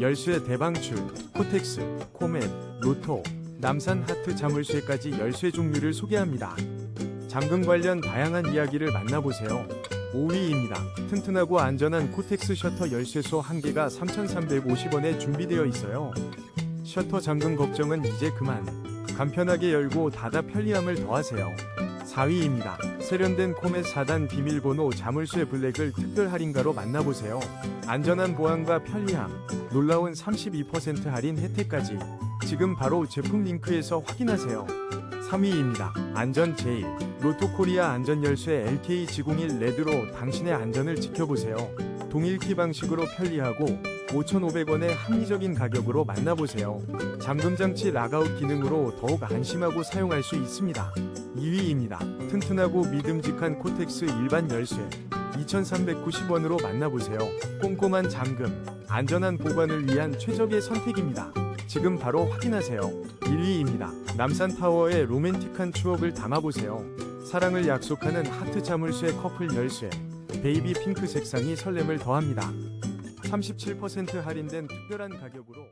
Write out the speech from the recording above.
열쇠 대방출, 코텍스, 코멧, 로토, 남산 하트 자물쇠까지 열쇠 종류를 소개합니다. 잠금 관련 다양한 이야기를 만나보세요. 5위입니다. 튼튼하고 안전한 코텍스 셔터 열쇠소 1개가 3,350원에 준비되어 있어요. 셔터 잠금 걱정은 이제 그만. 간편하게 열고 닫아 편리함을 더하세요. 4위입니다. 세련된 코멧 4단 비밀번호 자물쇠 블랙을 특별 할인가로 만나보세요. 안전한 보안과 편리함, 놀라운 32% 할인 혜택까지 지금 바로 제품 링크에서 확인하세요. 3위입니다. 안전 제일 로토 코리아 안전 열쇠 LK G01 레드로 당신의 안전을 지켜보세요. 동일 키 방식으로 편리하고 5,500원의 합리적인 가격으로 만나보세요. 잠금 장치 락아웃 기능으로 더욱 안심하고 사용할 수 있습니다. 2위입니다. 튼튼하고 믿음직한 코텍스 일반 열쇠 2,390원으로 만나보세요. 꼼꼼한 잠금, 안전한 보관을 위한 최적의 선택입니다. 지금 바로 확인하세요. 1위입니다. 남산타워의 로맨틱한 추억을 담아보세요. 사랑을 약속하는 하트 자물쇠 커플 열쇠. 베이비 핑크 색상이 설렘을 더합니다. 37% 할인된 특별한 가격으로